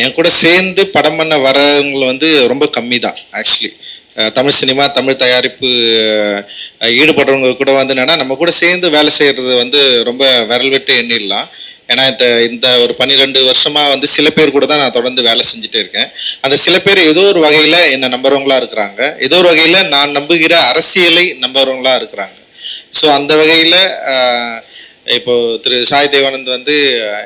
என் கூட சேர்ந்து படம் பண்ண வரவங்க வந்து ரொம்ப கம்மி தான் ஆக்சுவலி தமிழ் சினிமா தமிழ் தயாரிப்பு ஈடுபடுறவங்க கூட வந்து என்னன்னா நம்ம கூட சேர்ந்து வேலை செய்கிறது வந்து ரொம்ப விரல் விட்டு எண்ணிடலாம். ஏன்னா இந்த இந்த ஒரு பன்னிரெண்டு வருஷமா வந்து சில பேர் கூட தான் நான் தொடர்ந்து வேலை செஞ்சுட்டே இருக்கேன். அந்த சில பேர் ஏதோ ஒரு வகையில் என்னை நம்புறவங்களா இருக்கிறாங்க. ஏதோ ஒரு வகையில் நான் நம்புகிற அரசியலை நம்புறவங்களா இருக்கிறாங்க. ஸோ அந்த வகையில் ஆஹ், இப்போ திரு சாய் தேவானந்த் வந்து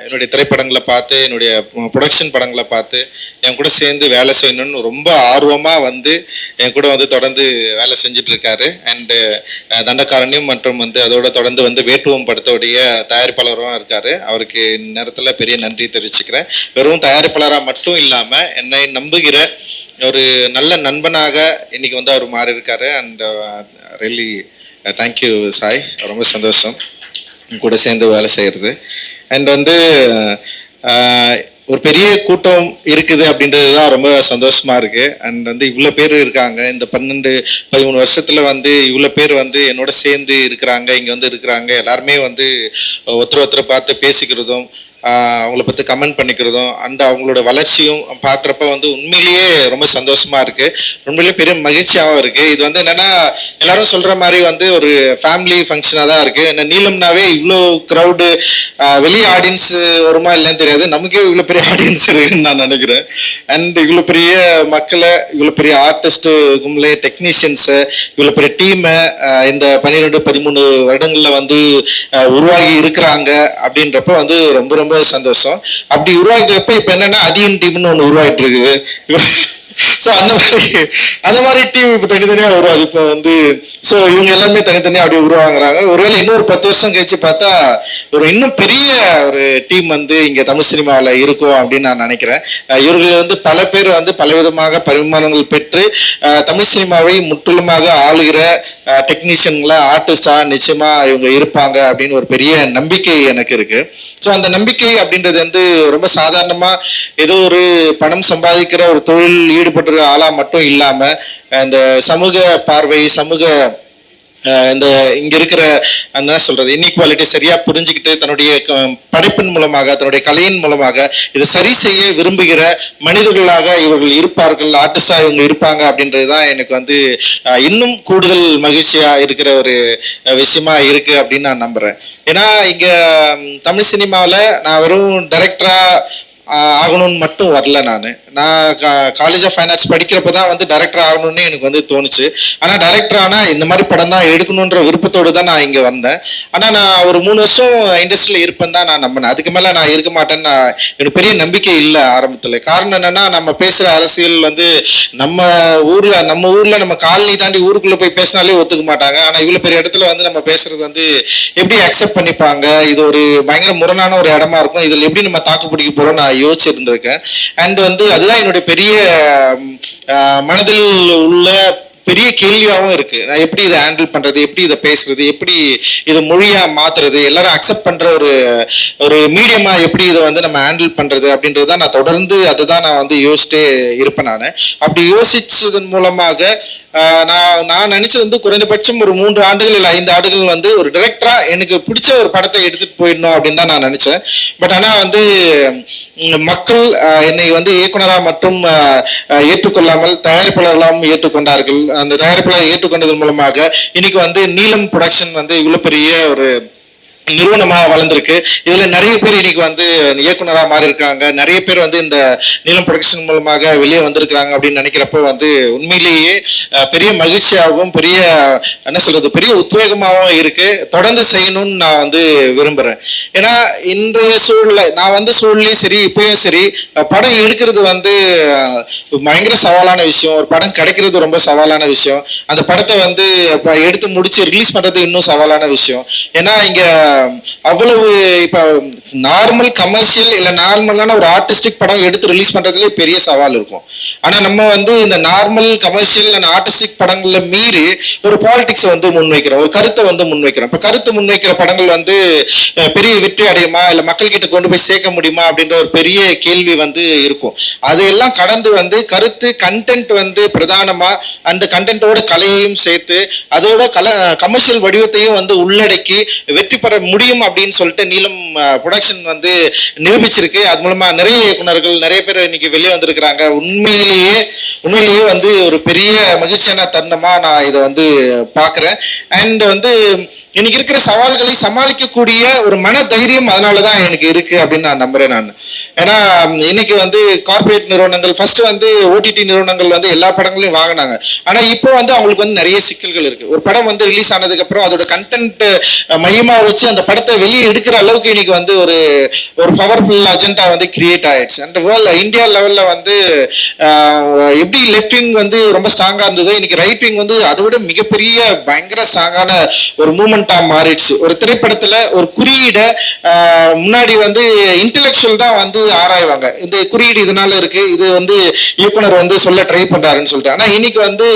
என்னுடைய திரைப்படங்களை பார்த்து என்னுடைய ப்ரொடக்ஷன் படங்களை பார்த்து என் கூட சேர்ந்து வேலை செய்யணும்னு ரொம்ப ஆர்வமாக வந்து என் கூட வந்து தொடர்ந்து வேலை செஞ்சுட்டு இருக்காரு அண்டு தண்டக்காரனையும் மற்றும் வந்து அதோட தொடர்ந்து வந்து வேட்டுவம் படத்தோடைய தயாரிப்பாளரும் இருக்காரு. அவருக்கு இந்நேரத்தில் பெரிய நன்றி தெரிவிச்சுக்கிறேன். வெறும் தயாரிப்பாளராக மட்டும் இல்லாமல் என்னை நம்புகிற ஒரு நல்ல நண்பனாக இன்னைக்கு வந்து அவர் மாறி இருக்காரு அண்ட் ரெல்லி தேங்க்யூ சாய். ரொம்ப சந்தோஷம். கூட சேர்ந்து வேலை செய்கிறது அண்ட் வந்து ஒரு பெரிய கூட்டம் இருக்குது அப்படின்றது தான் ரொம்ப சந்தோஷமாக இருக்குது அண்ட் வந்து இவ்வளோ பேர் இருக்காங்க. இந்த பன்னெண்டு பதிமூணு வருஷத்தில் வந்து இவ்வளோ பேர் வந்து என்னோட சேர்ந்து இருக்கிறாங்க இங்கே வந்து இருக்கிறாங்க. எல்லாருமே வந்து ஒருத்தர் ஒருத்தரை பார்த்து பேசிக்கிறதும் அவங்கள பற்றி கமெண்ட் பண்ணிக்கிறதும் அண்ட் அவங்களோட வளர்ச்சியும் பார்க்குறப்ப வந்து உண்மையிலேயே ரொம்ப சந்தோஷமாக இருக்குது உண்மையிலேயே பெரிய மகிழ்ச்சியாகவும் இருக்குது இது வந்து என்னென்னா எல்லாரும் சொல்கிற மாதிரி வந்து ஒரு ஃபேமிலி ஃபங்க்ஷனாக தான் இருக்குது என்ன நீளம்னாவே இவ்வளோ க்ரௌடு வெளி ஆடியன்ஸ் வருமா இல்லைன்னு தெரியாது. நமக்கே இவ்வளோ பெரிய ஆடியன்ஸ் இருக்குன்னு நான் நினைக்கிறேன். அண்ட் இவ்வளோ பெரிய மக்களை இவ்வளோ பெரிய ஆர்டிஸ்ட்டு கும்பலே டெக்னீஷியன்ஸு இவ்வளோ பெரிய டீமை இந்த பன்னிரெண்டு பதிமூணு வருடங்களில் வந்து உருவாகி இருக்கிறாங்க. அப்படின்றப்ப வந்து ரொம்ப ரொம்ப சந்தோஷம். அப்படி உருவாகிறப்ப இப்ப என்னன்னா அதிகம் டீம்னு ஒண்ணு உருவாகிட்டு இருக்குது. ஸோ அந்த மாதிரி அந்த மாதிரி டீம் இப்போ தனித்தனியாக உருவாது இப்போ வந்து ஸோ இவங்க எல்லாமே தனித்தனியாக அப்படியே உருவாங்குறாங்க ஒருவேளை இன்னொரு பத்து வருஷம் கழிச்சு பார்த்தா ஒரு இன்னும் பெரிய ஒரு டீம் வந்து இங்கே தமிழ் சினிமாவில் இருக்கும் அப்படின்னு நான் நினைக்கிறேன். இவர்கள் வந்து பல பேர் வந்து பலவிதமாக பரிமாணங்கள் பெற்று தமிழ் சினிமாவை முற்றிலுமாக ஆளுகிற டெக்னீஷியன்களா ஆர்டிஸ்டா நிச்சயமா இவங்க இருப்பாங்க அப்படின்னு ஒரு பெரிய நம்பிக்கை எனக்கு இருக்கு. ஸோ அந்த நம்பிக்கை அப்படின்றது வந்து ரொம்ப சாதாரணமா ஏதோ ஒரு பணம் சம்பாதிக்கிற ஒரு தொழில் ஈடுபடுற ஆளா மட்டும் இல்லாம இந்த சமூக பார்வை சமூக இந்த இங்க இருக்கிற அந்த என்ன சொல்றது இன்இக்வாலிட்டி சரியா புரிஞ்சுக்கிட்டு தன்னுடைய க- படைப்பின் மூலமாக தன்னுடைய கலையின் மூலமாக இதை சரி செய்ய விரும்புகிற மனிதர்களாக இவர்கள் இருப்பார்கள் ஆர்டிஸ்டா இவங்க இருப்பாங்க அப்படின்றது தான் எனக்கு வந்து இன்னும் கூடுதல் மகிழ்ச்சியா இருக்கிற ஒரு விஷயமா இருக்கு அப்படின்னு நான் நம்புறேன். ஏன்னா இங்க தமிழ் சினிமாவில் நான் வெறும் டைரக்டரா ஆகணும்னு மட்டும் வரல நான். நான் காலேஜ் ஆஃப் ஃபைனான்ஸ் படிக்கிறப்ப தான் வந்து டேரக்டர் ஆகணும்னு எனக்கு வந்து தோணுச்சு. ஆனால் டேரக்டர் ஆனால் இந்த மாதிரி படம் தான் எடுக்கணுன்ற விருப்பத்தோடு தான் நான் இங்கே வந்தேன். ஆனால் நான் ஒரு மூணு வருஷம் இண்டஸ்ட்ரியில் இருப்பேன் தான் நான் நம்பினேன். அதுக்கு மேலே நான் இருக்க மாட்டேன்னு நான் எனக்கு பெரிய நம்பிக்கை இல்லை ஆரம்பத்தில். காரணம் என்னென்னா நம்ம பேசுகிற அரசியல் வந்து நம்ம ஊரில் நம்ம ஊரில் நம்ம காலனி தாண்டி ஊருக்குள்ளே போய் பேசினாலே ஒத்துக்க மாட்டாங்க. ஆனால் இவ்வளோ பெரிய இடத்துல வந்து நம்ம பேசுறது வந்து எப்படி அக்செப்ட் பண்ணிப்பாங்க? இது ஒரு பயங்கர முரணான ஒரு இடமா இருக்கும். இதில் எப்படி நம்ம தாக்கு பிடிக்க போகிறோம் நான் நான் யோசிச்சிருந்திருக்கேன். அண்ட் வந்து அதுதான் என்னுடைய பெரிய மனதில் உள்ள பெரிய கேள்வியாகவும் இருக்கு. நான் எப்படி இதை ஹேண்டில் பண்றது எப்படி இதை பேசுறது எப்படி இதை மொழியா மாத்துறது எல்லாரும் அக்செப்ட் பண்ற ஒரு ஒரு மீடியமா எப்படி இதை வந்து நம்ம ஹேண்டில் பண்றது அப்படின்றது தான் நான் தொடர்ந்து அதுதான் நான் வந்து யோசிச்சுட்டே இருப்பேன் நான். அப்படி யோசிச்சதன் மூலமாக நான் நான் நினைச்சது வந்து குறைந்தபட்சம் ஒரு மூன்று ஆண்டுகள் இல்லை ஐந்து ஆண்டுகள் வந்து ஒரு டிரெக்டரா எனக்கு பிடிச்ச ஒரு படத்தை எடுத்துட்டு போயிடணும் அப்படின்னு தான் நான் நினைச்சேன். பட் ஆனா வந்து மக்கள் என்னை வந்து இயக்குனராக மட்டும் ஏற்றுக்கொள்ளாமல் தயாரிப்பாளர்களாகவும் ஏற்றுக்கொண்டார்கள். அந்த தயாரிப்பாளர் ஏற்றுக்கொண்டதன் மூலமாக இன்னைக்கு வந்து நீலம் ப்ரொடக்ஷன் வந்து இவ்வளோ பெரிய ஒரு நிறுவனமாக வளர்ந்துருக்கு. இதுல நிறைய பேர் இன்னைக்கு வந்து இயக்குனராக மாறி இருக்காங்க நிறைய பேர் வந்து இந்த நீளம் ப்ரொடக்ஷன் மூலமாக வெளியே வந்திருக்கிறாங்க அப்படின்னு நினைக்கிறப்போ வந்து உண்மையிலேயே பெரிய மகிழ்ச்சியாகவும் பெரிய என்ன சொல்றது பெரிய உத்வேகமாகவும் இருக்கு. தொடர்ந்து செய்யணும்னு நான் வந்து விரும்புறேன். ஏன்னா இன்றைய சூழ்நிலை நான் வந்து சூழ்நிலையும் சரி இப்பயும் சரி படம் எடுக்கிறது வந்து பயங்கர சவாலான விஷயம். ஒரு படம் கிடைக்கிறது ரொம்ப சவாலான விஷயம். அந்த படத்தை வந்து எடுத்து முடிச்சு ரிலீஸ் பண்றது இன்னும் சவாலான விஷயம். ஏன்னா இங்க அவ்வளவு இப்ப நார்மல் கமர்ஷியல் இல்லை நார்மலான ஒரு ஆர்டிஸ்டிக் படம் எடுத்து ரிலீஸ் பண்ணுறதுலே பெரிய சவால் இருக்கும். ஆனால் நம்ம வந்து இந்த நார்மல் கமர்ஷியல் அண்ட் ஆர்டிஸ்டிக் படங்களில் மீறி ஒரு பாலிடிக்ஸை வந்து முன்வைக்கிறோம். ஒரு கருத்தை வந்து முன்வைக்கிறோம். இப்போ கருத்து முன்வைக்கிற படங்கள் வந்து பெரிய வெற்றி அடையுமா? இல்லை மக்கள்கிட்ட கொண்டு போய் சேர்க்க முடியுமா? அப்படின்ற ஒரு பெரிய கேள்வி வந்து இருக்கும். அதையெல்லாம் கடந்து வந்து கருத்து கண்டென்ட் வந்து பிரதானமாக அந்த கண்டென்ட்டோட கலையையும் சேர்த்து அதோட கல கமர்ஷியல் வடிவத்தையும் வந்து உள்ளடக்கி வெற்றி பெற முடியும் அப்படின்னு சொல்லிட்டு நீளம் ப்ரொடக்ஷன் வந்து நிரூபிச்சிருக்கு. அது மூலமா நிறைய இயக்குனர்கள் நிறைய பேர் இன்னைக்கு வெளியே வந்திருக்கிறாங்க. உண்மையிலேயே உண்மையிலேயே வந்து ஒரு பெரிய மகிழ்ச்சியான தருணமா நான் இதை வந்து பார்க்குறேன். அண்ட் வந்து இன்னைக்கு இருக்கிற சவால்களை சமாளிக்கக்கூடிய ஒரு மன தைரியம் அதனாலதான் எனக்கு இருக்கு அப்படின்னு நான் நம்புறேன் நான். ஏன்னா இன்னைக்கு வந்து கார்ப்பரேட் நிறுவனங்கள் ஃபர்ஸ்ட் வந்து ஓடிடி நிறுவனங்கள் வந்து எல்லா படங்களையும் வாங்கினாங்க. ஆனா இப்போ வந்து அவங்களுக்கு வந்து நிறைய சிக்கல்கள் இருக்கு. ஒரு படம் வந்து ரிலீஸ் ஆனதுக்கு அப்புறம் அதோட கண்டென்ட் மையமா வச்சு அந்த படத்தை வெளியே எடுக்கிற அளவுக்கு இன்னைக்கு வந்து ஒரு ஒரு பவர்ஃபுல் அஜெண்டா வந்து கிரியேட் ஆயிடுச்சு. அந்த வேர்ல்ட் இந்தியா லெவல்ல வந்து எப்படி லெஃப்ட் விங் வந்து ரொம்ப ஸ்ட்ராங்கா இருந்ததோ இன்னைக்கு ரைட் விங் வந்து அதை விட மிகப்பெரிய பயங்கர ஸ்ட்ராங்கான ஒரு மூமெண்ட் மாறிடுச்சு. ஒரு திரைப்படத்துல ஒரு குறியீடை முன்னாடி வந்து இன்டெலெக்சுவல் தான் வந்து ஆராய்வாங்க. இந்த குறியீடு இதனால இருக்கு இது வந்து இயக்குனர் வந்து சொல்ல ட்ரை பண்றாருன்னு சொல்லிட்டு. ஆனா இன்னைக்கு வந்து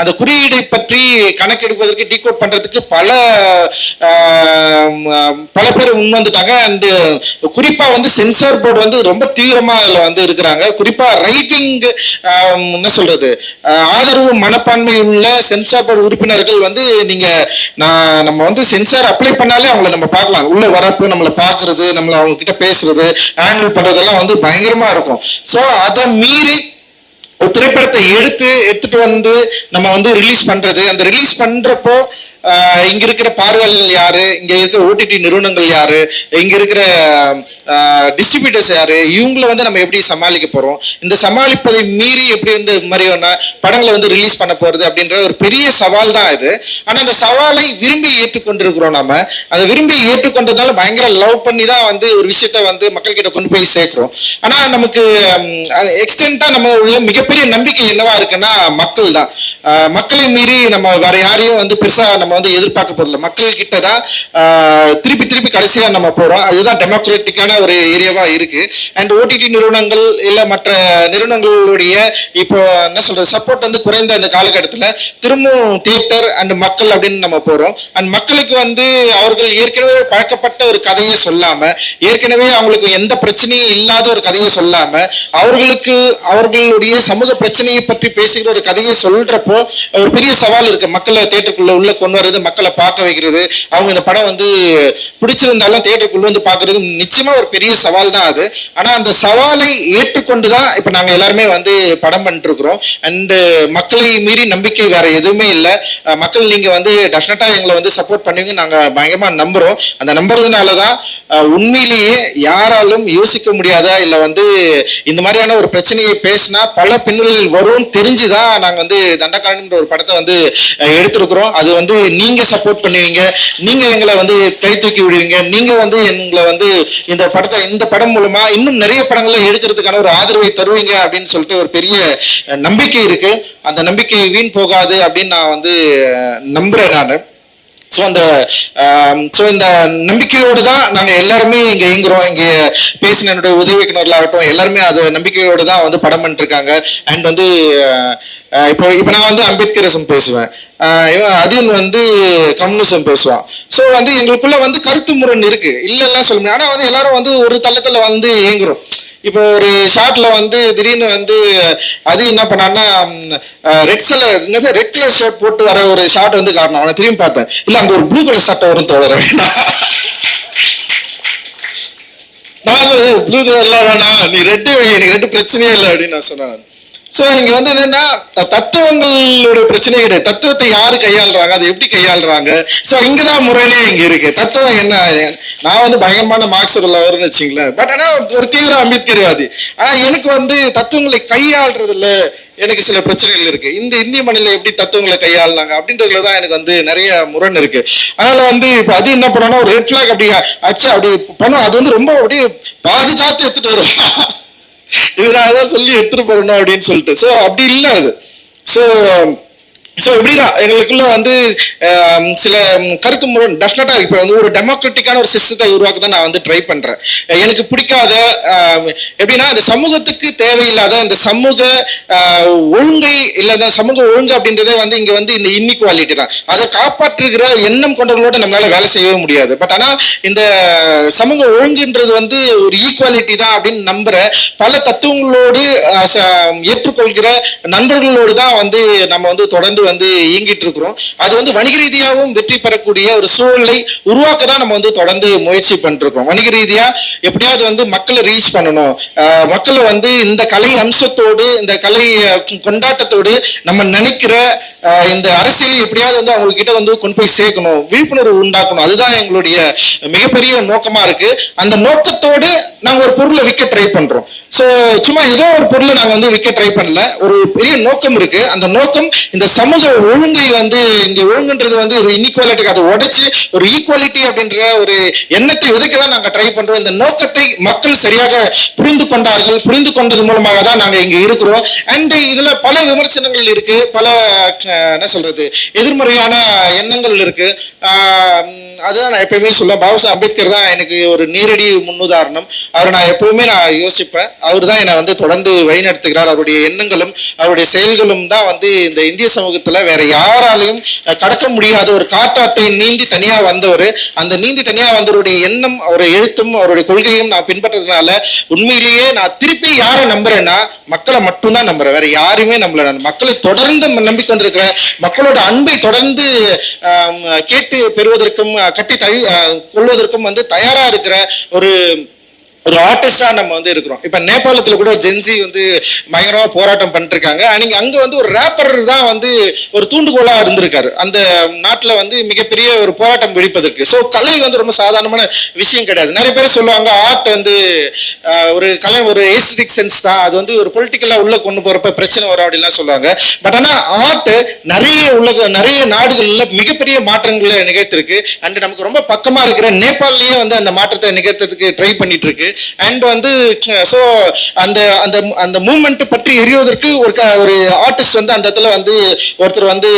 அந்த குறியீடை பற்றி கணக்கெடுப்பதற்கு டீகோட் பண்றதுக்கு பல பல பேர் முன் வந்துட்டாங்க. அண்ட் குறிப்பா வந்து சென்சார் போர்டு வந்து ரொம்ப தீவிரமா அதுல வந்து இருக்கிறாங்க. குறிப்பா ரைட்டிங் என்ன சொல்றது? ஆதரவு மனப்பான்மை உள்ள சென்சார் போர்டு உறுப்பினர்கள் வந்து நீங்க நான் நம்ம வந்து சென்சார் அப்ளை பண்ணாலே அவங்கள நம்ம பார்க்கலாம். உள்ள வரப்போ நம்மளை பார்க்கறது நம்மளை அவங்க கிட்ட பேசுறது ஹேண்டில் பண்றதெல்லாம் வந்து பயங்கரமா இருக்கும். ஸோ அதை மீறி ஒரு திரைப்படத்தை எடுத்து எடுத்துட்டு வந்து நம்ம வந்து ரிலீஸ் பண்றது. அந்த ரிலீஸ் பண்றப்போ இங்க இருக்கிற பார்வையாளர்கள் யாரு? இங்க இருக்கிற ஓடிடி நிறுவனங்கள் யாரு? இங்க இருக்கிற டிஸ்ட்ரிபியூட்டர்ஸ் யாரு? இவங்கள வந்து நம்ம எப்படி சமாளிக்க போறோம்? இந்த சமாளிப்பதை மீறி எப்படி வந்து இது மாதிரியான படங்களை வந்து ரிலீஸ் பண்ண போறது அப்படின்ற ஒரு பெரிய சவால் தான் இது. ஆனா அந்த சவாலை விரும்பி ஏற்றுக்கொண்டிருக்கிறோம் நாம. அதை விரும்பி ஏற்றுக்கொண்டதால பயங்கர லவ் பண்ணி தான் வந்து ஒரு விஷயத்த வந்து மக்கள் கிட்ட கொண்டு போய் சேர்க்கிறோம். ஆனா நமக்கு எக்ஸ்டென்ட்டா நம்ம உள்ள மிகப்பெரிய நம்பிக்கை என்னவா இருக்குன்னா மக்கள் தான். மக்களை மீறி நம்ம வேற யாரையும் வந்து பெருசா நம்ம நம்ம வந்து எதிர்பார்க்க போறதில்ல மக்கள் கிட்ட தான் திருப்பி திருப்பி கடைசியா நம்ம போறோம். அதுதான் டெமோக்ராட்டிக்கான ஒரு ஏரியாவா இருக்கு. அண்ட் ஓடிடி நிறுவனங்கள் இல்ல மற்ற நிறுவனங்களுடைய இப்போ என்ன சொல்றது சப்போர்ட் வந்து குறைந்த அந்த காலகட்டத்தில் திரும்பவும் தியேட்டர் அண்ட் மக்கள் அப்படின்னு நம்ம போறோம். அண்ட் மக்களுக்கு வந்து அவர்கள் ஏற்கனவே பழக்கப்பட்ட ஒரு கதையை சொல்லாம ஏற்கனவே அவங்களுக்கு எந்த பிரச்சனையும் இல்லாத ஒரு கதையை சொல்லாம அவர்களுக்கு அவர்களுடைய சமூக பிரச்சனையை பற்றி பேசுகிற ஒரு கதையை சொல்றப்போ ஒரு பெரிய சவால் இருக்கு. மக்களை தேட்டருக்குள்ள உள்ள கொண்டு வருது மக்களை பார்க்க வைக்கிறது. அவங்க இந்த படம் வந்து பிடிச்சிருந்தாலும் தேட்டருக்குள்ள வந்து பார்க்கறது நிச்சயமா ஒரு பெரிய சவால் தான் அது. ஆனா அந்த சவாலை ஏற்றுக்கொண்டு தான் இப்போ நாங்கள் எல்லாருமே வந்து படம் பண்ணிட்டு இருக்கிறோம் அண்ட் மக்களை மீறி நம்பிக்கை வேற எதுவுமே இல்லை. மக்கள் நீங்க வந்து டெஃபினட்டா எங்களை வந்து சப்போர்ட் பண்ணுவீங்க. நாங்கள் பயங்கரமா நம்புறோம். அந்த நம்புறதுனால தான் உண்மையிலேயே யாராலும் யோசிக்க முடியாதா? இல்லை வந்து இந்த மாதிரியான ஒரு பிரச்சனையை பேசினா பல பின்னணிகள் வரும் தெரிஞ்சுதான் நாங்கள் வந்து தண்டக்காரன்ற ஒரு படத்தை வந்து எடுத்திருக்கிறோம். அது வந்து நீங்க சப்போர்ட் பண்ணுவீங்க. நீங்க எங்களை வந்து கை தூக்கி விடுவீங்க. நீங்க வந்து எங்களை வந்து இந்த படத்தை இந்த படம் மூலமா இன்னும் நிறைய படங்களை எடுக்கிறதுக்கான ஒரு ஆதரவை தருவீங்க அப்படின்னு சொல்லிட்டு ஒரு பெரிய நம்பிக்கை இருக்கு. அந்த நம்பிக்கை வீண் போகாது அப்படின்னு நான் வந்து நம்புறேன் நான். ஸோ அந்த ஸோ இந்த நம்பிக்கையோடு தான் நாங்கள் எல்லாருமே இங்கே இயங்குறோம். இங்கே பேசின என்னுடைய உதவி எல்லாருமே அது நம்பிக்கையோடு தான் வந்து படம் பண்ணிருக்காங்க அண்ட் வந்து இப்போ இப்போ நான் வந்து அம்பேத்கரிசம் பேசுவேன். இவன் வந்து கம்யூனிசம் பேசுவான். ஸோ வந்து எங்களுக்குள்ள வந்து கருத்து முரண் இருக்கு. இல்லைலாம் சொல்ல முடியாது. ஆனால் வந்து எல்லாரும் வந்து ஒரு தளத்தில் வந்து இயங்குறோம். இப்போ ஒரு ஷார்ட்ல வந்து திடீர்னு வந்து அது என்ன பண்ணான்னா ரெட் கலர் என்னது ரெட் கலர் ஷர்ட் போட்டு வர ஒரு ஷார்ட் வந்து காரணம் அவனை திரும்பி பார்த்தேன். இல்லை அங்கே ஒரு ப்ளூ கலர் சட்டை வரும் தோழர் நான் ப்ளூ கலர்லாம் வேணாம். நீ ரெட்டு எனக்கு ரெட்டு பிரச்சனையே இல்லை அப்படின்னு நான் சொன்னேன். ஸோ இங்கே வந்து என்னென்னா த- தத்துவங்களோட பிரச்சனை கிடையாது. தத்துவத்தை யார் கையாளுறாங்க? அதை எப்படி கையாளுறாங்க? ஸோ இங்கே தான் முறையிலே இங்கே இருக்கு. தத்துவம் என்ன? நான் வந்து பயங்கரமான மார்க்ஸ் உள்ளவர்னு வச்சுங்களேன் பட் ஆனால் ஒரு தீவிர அம்பேத்கர்வாதி. ஆனால் எனக்கு வந்து தத்துவங்களை கையாளுறதுல எனக்கு சில பிரச்சனைகள் இருக்கு. இந்த இந்திய மண்ணில் எப்படி தத்துவங்களை கையாளுனாங்க? அப்படின்றதுல தான் எனக்கு வந்து நிறைய முரண் இருக்கு. அதனால வந்து இப்போ அது என்ன பண்ணோம்னா ஒரு ரெட் ஃபிளாக் அப்படி அடிச்சு அப்படி பண்ணும் அது வந்து ரொம்ப அப்படியே பாதுகாத்து எடுத்துட்டு வரும். இதனாலதான் சொல்லி எடுத்துட்டு போறணும் அப்படின்னு சொல்லிட்டு. ஸோ அப்படி இல்லை அது. ஸோ ஸோ எப்படின்னா எங்களுக்குள்ள வந்து சில கருத்து முரண் டெஃபினட்டாக இப்போ வந்து ஒரு டெமோக்ராட்டிக்கான ஒரு சிஸ்டத்தை உருவாக்க தான் நான் வந்து ட்ரை பண்ணுறேன் எனக்கு பிடிக்காத எப்படின்னா இந்த சமூகத்துக்கு தேவையில்லாத இந்த சமூக ஒழுங்கை இல்லை சமூக ஒழுங்கு அப்படின்றதே வந்து இங்கே வந்து இந்த இன்இக்வாலிட்டி தான். அதை காப்பாற்றுகிற எண்ணம் கொண்டவர்களோட நம்மளால வேலை செய்யவே முடியாது. பட் ஆனால் இந்த சமூக ஒழுங்குன்றது வந்து ஒரு ஈக்குவாலிட்டி தான் அப்படின்னு நம்புற பல தத்துவங்களோடு ச- ஏற்றுக்கொள்கிற நண்பர்களோடு தான் வந்து நம்ம வந்து தொடர்ந்து வந்து இயங்கிட்டு இருக்கிறோம். அது வந்து வணிக ரீதியாகவும் வெற்றி பெறக்கூடிய ஒரு சூழலை உருவாக்க தான் நம்ம வந்து தொடர்ந்து முயற்சி பண்ணிருக்கோம் வணிக ரீதியா எப்படியாவது வந்து மக்களை ரீச் பண்ணணும். மக்களை வந்து இந்த கலை அம்சத்தோடு இந்த கலை கொண்டாட்டத்தோடு நம்ம நினைக்கிற இந்த அரசியல் எப்படியாவது வந்து அவங்க கிட்ட வந்து கொண்டு போய் சேர்க்கணும் விழிப்புணர்வு உண்டாக்கணும். அதுதான் எங்களுடைய மிகப்பெரிய நோக்கமா இருக்கு. அந்த நோக்கத்தோடு நாங்க ஒரு பொருளை விற்க ட்ரை பண்றோம். ஸோ சும்மா ஏதோ ஒரு பொருளை நாங்க வந்து விற்க ட்ரை பண்ணல. ஒரு பெரிய நோக்கம் இருக்கு. அந்த நோக்கம் இந்த சமூக ஒழுங்கை வந்து இங்க ஒழுங்குன்றது வந்து ஒரு இன்இக்வாலிட்டிக்கு அதை உடைச்சு ஒரு ஈக்குவாலிட்டி அப்படின்ற ஒரு எண்ணத்தை விதைக்க தான் நாங்க ட்ரை பண்றோம். இந்த நோக்கத்தை மக்கள் சரியாக புரிந்து கொண்டார்கள். புரிந்து கொண்டது மூலமாக தான் நாங்க இங்க இருக்கிறோம். அண்ட் இதுல பல விமர்சனங்கள் இருக்கு. பல என்ன சொல்றது? எதிர்மறையான எண்ணங்கள் இருக்கு. அதுதான் நான் எப்பயுமே சொல்ல பாபாசாஹ் அம்பேத்கர் தான் எனக்கு ஒரு நேரடி முன்னுதாரணம். அவரை நான் எப்பவுமே நான் யோசிப்பேன். அவர் தான் என்னை வந்து தொடர்ந்து வழிநடத்துகிறார். அவருடைய எண்ணங்களும் அவருடைய செயல்களும் தான் வந்து இந்த இந்திய சமூகத்தில் வேற யாராலையும் கடக்க முடியாத ஒரு காட்டாட்டை நீந்தி தனியாக வந்தவர். அந்த நீந்தி தனியாக வந்தவருடைய எண்ணம் அவருடைய எழுத்தும் அவருடைய கொள்கையும் நான் பின்பற்றதுனால உண்மையிலேயே நான் திருப்பி யாரை நம்புறேன்னா மக்களை மட்டும்தான் நம்புறேன். வேற யாருமே நம்பல நான். மக்களை தொடர்ந்து நம்பிக்கொண்டிருக்கிற மக்களோட அன்பை தொடர்ந்து கேட்டு பெறுவதற்கும் கட்டி தழி கொள்வதற்கும் வந்து தயாரா இருக்கிற ஒரு ஒரு ஆர்டிஸ்டா நம்ம வந்து இருக்கிறோம். இப்ப நேபாளத்துல கூட ஜென்சி வந்து பயங்கரமா போராட்டம் பண்ணிருக்காங்க அன்னைக்கு அங்க வந்து ஒரு ரேப்பர் தான் வந்து ஒரு தூண்டுகோலா இருந்திருக்காரு. அந்த நாட்டுல வந்து மிகப்பெரிய ஒரு போராட்டம் வெடிப்பதற்கு. ஸோ கலை வந்து ரொம்ப சாதாரணமான விஷயம் கிடையாது. நிறைய பேர் சொல்லுவாங்க ஆர்ட் வந்து ஒரு கலை ஒரு ஏஸ்டிக் சென்ஸ் தான். அது வந்து ஒரு பொலிட்டிக்கலா உள்ள கொண்டு போறப்ப பிரச்சனை வரும் அப்படின்லாம் சொல்லுவாங்க. பட் ஆனா ஆர்ட் நிறைய உலக நிறைய நாடுகள்ல மிகப்பெரிய மாற்றங்களை நிகழ்த்திருக்கு. அண்ட் நமக்கு ரொம்ப பக்கமா இருக்கிற நேபாளிலேயே வந்து அந்த மாற்றத்தை நிகழ்த்துறதுக்கு ட்ரை பண்ணிட்டு இருக்கு அண்ட் வந்து ஸோ அந்த அந்த அந்த மூமெண்ட் பற்றி எரிவதற்கு ஒரு க- ஒரு ஆர்டிஸ்ட் வந்து அந்த இடத்துல வந்து ஒருத்தர் வந்து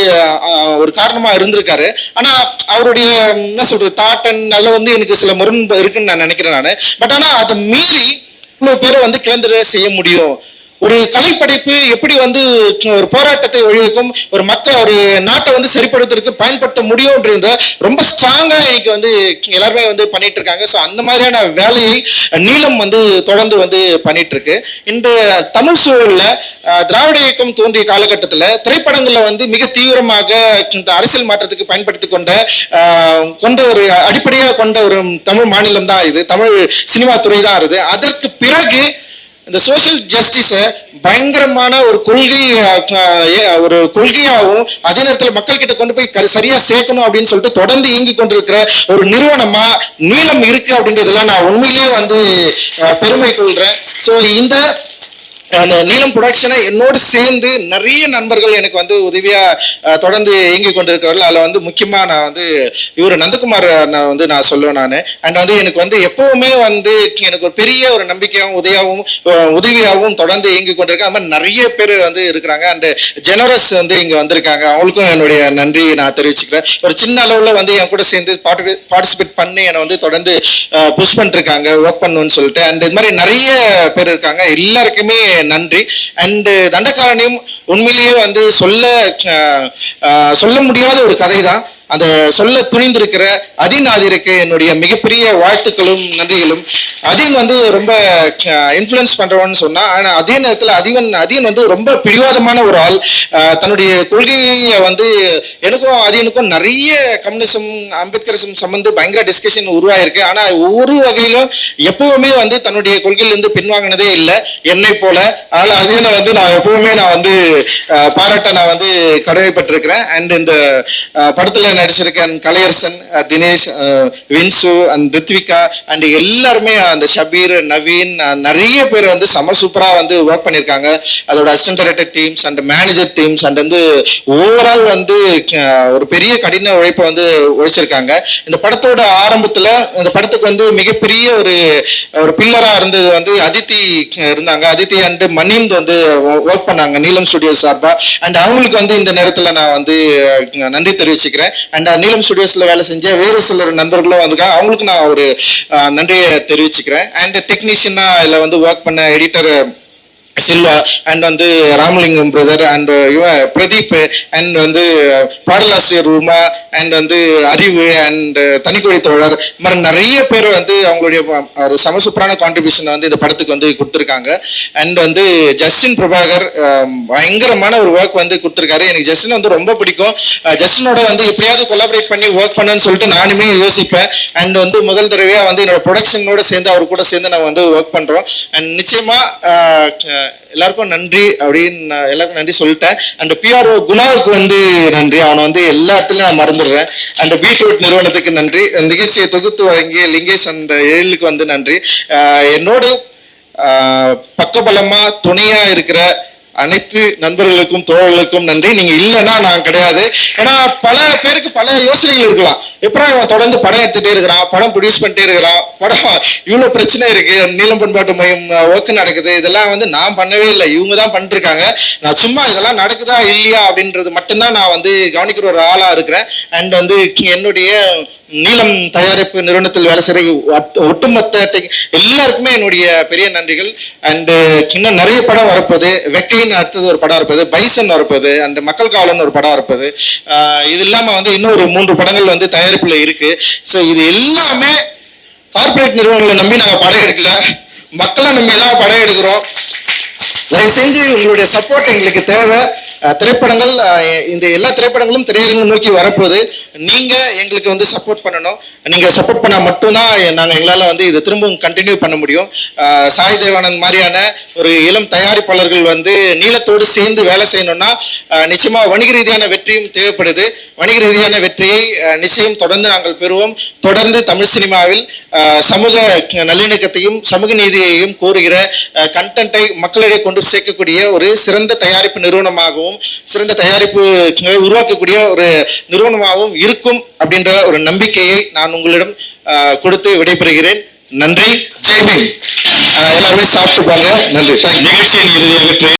ஒரு காரணமா இருந்திருக்காரு. ஆனா அவருடைய என்ன சொல்றது தாட் அண்ட் அதில் வந்து எனக்கு சில முரண்பு இருக்குன்னு நான் நினைக்கிறேன் நான். பட் ஆனா அதை மீறி இவ்வளவு பேரை வந்து கிளந்துட செய்ய முடியும். ஒரு கலைப்படைப்பு எப்படி வந்து ஒரு போராட்டத்தை ஒழிக்கும் ஒரு மக்கள் ஒரு நாட்டை வந்து சரிப்படுத்துறதுக்கு பயன்படுத்த முடியும்ன்றத ரொம்ப ஸ்ட்ராங்கா இன்னைக்கு வந்து எல்லாருமே வந்து பண்ணிட்டு இருக்காங்க ஸோ அந்த மாதிரியான வேலையை நீளம் வந்து தொடர்ந்து வந்து பண்ணிட்டு இருக்கு இந்த தமிழ் சூழல்ல திராவிட இயக்கம் தோன்றிய காலகட்டத்தில் திரைப்படங்களில் வந்து மிக தீவிரமாக இந்த அரசியல் மாற்றத்துக்கு பயன்படுத்தி கொண்ட கொண்ட ஒரு அடிப்படையாக கொண்ட ஒரு தமிழ் மாநிலம் தான் இது. தமிழ் சினிமா துறை தான் இருக்குது அதற்கு பிறகு இந்த சோஷியல் ஜஸ்டிஸை பயங்கரமான ஒரு கொள்கை ஒரு கொள்கையாகவும் அதே நேரத்தில் மக்கள் கிட்ட கொண்டு போய் கரு- சரியா சேர்க்கணும் அப்படின்னு சொல்லிட்டு தொடர்ந்து இயங்கி கொண்டிருக்கிற ஒரு நிறுவனமா நீளம் இருக்கு அப்படின்றதெல்லாம் நான் உண்மையிலேயே வந்து பெருமை கொள்றேன். ஸோ இந்த அந்த நீலம் ப்ரொடக்ஷனை என்னோடு சேர்ந்து நிறைய நண்பர்கள் எனக்கு வந்து உதவியாக தொடர்ந்து இயங்கி கொண்டிருக்கிறார்கள். அதில் வந்து முக்கியமாக நான் வந்து இவர் நந்தகுமார் நான் வந்து நான் சொல்லுவேன் நான். அண்ட் வந்து எனக்கு வந்து எப்பவுமே வந்து எனக்கு ஒரு பெரிய ஒரு நம்பிக்கையாகவும் உதவியாகவும் உதவியாகவும் தொடர்ந்து இயங்கி கொண்டிருக்கேன் அது மாதிரி நிறைய பேர் வந்து இருக்கிறாங்க. அண்ட் ஜெனரஸ் வந்து இங்கே வந்திருக்காங்க. அவங்களுக்கும் என்னுடைய நன்றி நான் தெரிவிச்சுக்கிறேன். ஒரு சின்ன அளவில் வந்து என் கூட சேர்ந்து பார்ட்டிசிபேட் பண்ணி என்னை வந்து தொடர்ந்து புஷ் பண்ணிருக்காங்க ஒர்க் பண்ணணும்னு சொல்லிட்டு. அண்ட் இது மாதிரி நிறைய பேர் இருக்காங்க. எல்லாருக்குமே நன்றி. அண்ட் தண்டக்காரனையும் உண்மையிலேயே வந்து சொல்ல சொல்ல முடியாத ஒரு கதை தான் அந்த சொல்ல துணிந்திருக்கிற அதின் ஆதிருக்கு என்னுடைய மிகப்பெரிய வாழ்த்துக்களும் நன்றிகளும். அதீன் வந்து ரொம்ப இன்ஃப்ளூயன்ஸ் பண்றவன்னு சொன்னா ஆனா அதே நேரத்தில் அதிவன் அதீன் வந்து ரொம்ப பிடிவாதமான ஒரு ஆள். தன்னுடைய கொள்கையை வந்து எனக்கும் அதீனுக்கும் நிறைய கம்யூனிசம் அம்பேத்கரிசம் சம்பந்து பயங்கர டிஸ்கஷன் உருவாயிருக்கு. ஆனா ஒவ்வொரு வகையிலும் எப்பவுமே வந்து தன்னுடைய கொள்கையிலிருந்து பின்வாங்கினதே இல்லை என்னை போல. அதனால அதீனை வந்து நான் எப்பவுமே நான் வந்து பாராட்ட நான் வந்து கடமைப்பட்டிருக்கிறேன். அண்ட் இந்த படத்துல நடிச்சிருக்கேன். கலையரசன் தினேஷ் வின்சு அண்ட் ரித்விகா அண்ட் எல்லாருமே அந்த ஷபீர் நவீன் நிறைய பேர் வந்து செம சூப்பராக வந்து ஒர்க் பண்ணியிருக்காங்க. அதோட assistant director teams and manager teams and வந்து ஓவரால் வந்து ஒரு பெரிய கடின உழைப்பை வந்து உழைச்சிருக்காங்க இந்த படத்தோட ஆரம்பத்தில் இந்த படத்துக்கு வந்து மிகப்பெரிய ஒரு ஒரு பில்லராக இருந்தது வந்து அதித்தி இருந்தாங்க. அதித்தி அண்டு மணிந்த் வந்து ஒர்க் பண்ணாங்க நீலம் ஸ்டுடியோ சார்பா. அண்ட் அவங்களுக்கு வந்து இந்த நேரத்தில் நான் வந்து நன்றி தெரிவிச்சுக்கிறேன். அண்ட் நீலம் ஸ்டுடியோஸில் வேலை செஞ்ச வேறு சிலர் நண்பர்களும் வந்திருக்காங்க. அவங்களுக்கு நான் ஒரு நன்றியை தெரிவிச்சுக்கிறேன். அண்ட் டெக்னீஷியனாக இதில் வந்து ஒர்க் பண்ண எடிட்டர் சில்வா அண்ட் வந்து ராமலிங்கம் பிரதர் அண்ட் இவன் பிரதீப் அண்ட் வந்து பாடலாசிரியர் உமா அண்ட் வந்து அறிவு அண்ட் தனிக்குழி தோழர் மாதிரி நிறைய பேர் வந்து அவங்களுடைய ஒரு சமசூப்பரான கான்ட்ரிபியூஷன் வந்து இந்த படத்துக்கு வந்து கொடுத்துருக்காங்க. அண்ட் வந்து ஜஸ்டின் பிரபாகர் பயங்கரமான ஒரு ஒர்க் வந்து கொடுத்துருக்காரு. எனக்கு ஜஸ்டின் வந்து ரொம்ப பிடிக்கும். ஜஸ்டினோட வந்து எப்படியாவது கொலாபரேட் பண்ணி ஒர்க் பண்ணணும்னு சொல்லிட்டு நானுமே யோசிப்பேன். அண்ட் வந்து முதல் தடவையாக வந்து என்னோட ப்ரொடக்ஷனோட சேர்ந்து அவர் கூட சேர்ந்து நான் வந்து ஒர்க் பண்ணுறோம் அண்ட் நிச்சயமாக எல்லாருக்கும் நன்றி அப்படின்னு நான் எல்லாருக்கும் நன்றி சொல்லிட்டேன். அண்ட் பிஆர்ஓ குணாவுக்கு வந்து நன்றி. அவனை வந்து எல்லா இடத்துலயும் நான் மறந்துடுறேன். அண்ட் பீட்ரூட் நிறுவனத்துக்கு நன்றி. நிகழ்ச்சியை தொகுத்து வழங்கிய லிங்கேஷ் அந்த ஏழுக்கு வந்து நன்றி. அஹ், என்னோடு அஹ், பக்கபலமா துணையா இருக்கிற அனைத்து நண்பர்களுக்கும் தோழர்களுக்கும் நன்றி. நீங்க இல்லைன்னா நான் கிடையாது. ஏன்னா பல பேருக்கு பல யோசனைகள் இருக்கலாம். எப்படா இவன் தொடர்ந்து படம் எடுத்துட்டே இருக்கிறான் படம் ப்ரொடியூஸ் பண்ணிட்டே இருக்கிறான் படம் இவ்வளவு பிரச்சனை இருக்கு நீளம் பண்பாட்டு மையம் ஒர்க் நடக்குது. இதெல்லாம் வந்து நான் பண்ணவே இல்லை. இவங்க தான் பண்ணிட்டு இருக்காங்க நான் சும்மா இதெல்லாம் நடக்குதா இல்லையா அப்படின்றது மட்டும்தான் நான் வந்து கவனிக்கிற ஒரு ஆளா இருக்கிறேன். அண்ட் வந்து என்னுடைய நீளம் தயாரிப்பு நிறுவனத்தில் வேலை செய்கிற ஒட்டுமொத்த எல்லாருக்குமே என்னுடைய பெரிய நன்றிகள். அண்டு இன்னும் நிறைய படம் வரப்போது வெக்கையின் வெக்கைன்னு அடுத்தது ஒரு படம் இருப்பது பைசன் இருப்பது அண்ட் மக்கள் காவலன் ஒரு படம் இருப்பது. இது இல்லாமல் வந்து இன்னொரு மூன்று படங்கள் வந்து தயாரிப்பில் இருக்கு. ஸோ இது எல்லாமே கார்பரேட் நிறுவனங்களை நம்பி நாங்கள் படம் எடுக்கல. மக்களை நம்பி தான் படம் எடுக்கிறோம். தயவு செஞ்சு உங்களுடைய சப்போர்ட் எங்களுக்கு தேவை. திரைப்படங்கள் இந்த எல்லா திரைப்படங்களும் திரையரங்கம் நோக்கி வரப்போகுது. நீங்க எங்களுக்கு வந்து சப்போர்ட் பண்ணணும். நீங்க சப்போர்ட் பண்ணால் மட்டும்தான் நாங்கள் எங்களால் வந்து இதை திரும்பவும் கண்டினியூ பண்ண முடியும். சாய் தேவானந்த் மாதிரியான ஒரு இளம் தயாரிப்பாளர்கள் வந்து நீளத்தோடு சேர்ந்து வேலை செய்யணும்னா நிச்சயமாக நிச்சயமா வணிக ரீதியான வெற்றியும் தேவைப்படுது. வணிக ரீதியான வெற்றியை நிச்சயம் தொடர்ந்து நாங்கள் பெறுவோம். தொடர்ந்து தமிழ் சினிமாவில் சமூக நல்லிணக்கத்தையும் சமூக நீதியையும் கோருகிற கண்டென்ட்டை மக்களிடையே கொண்டு சேர்க்கக்கூடிய ஒரு சிறந்த தயாரிப்பு நிறுவனமாகவும் சிறந்த தயாரிப்பு உருவாக்கக்கூடிய ஒரு நிறுவனமாகவும் இருக்கும் அப்படின்ற ஒரு நம்பிக்கையை நான் உங்களிடம் கொடுத்து விடைபெறுகிறேன். நன்றி. ஜெய்பீம் எல்லாருமே சாப்பிட்டு போங்க நன்றி. நிகழ்ச்சியின் இறுதியாக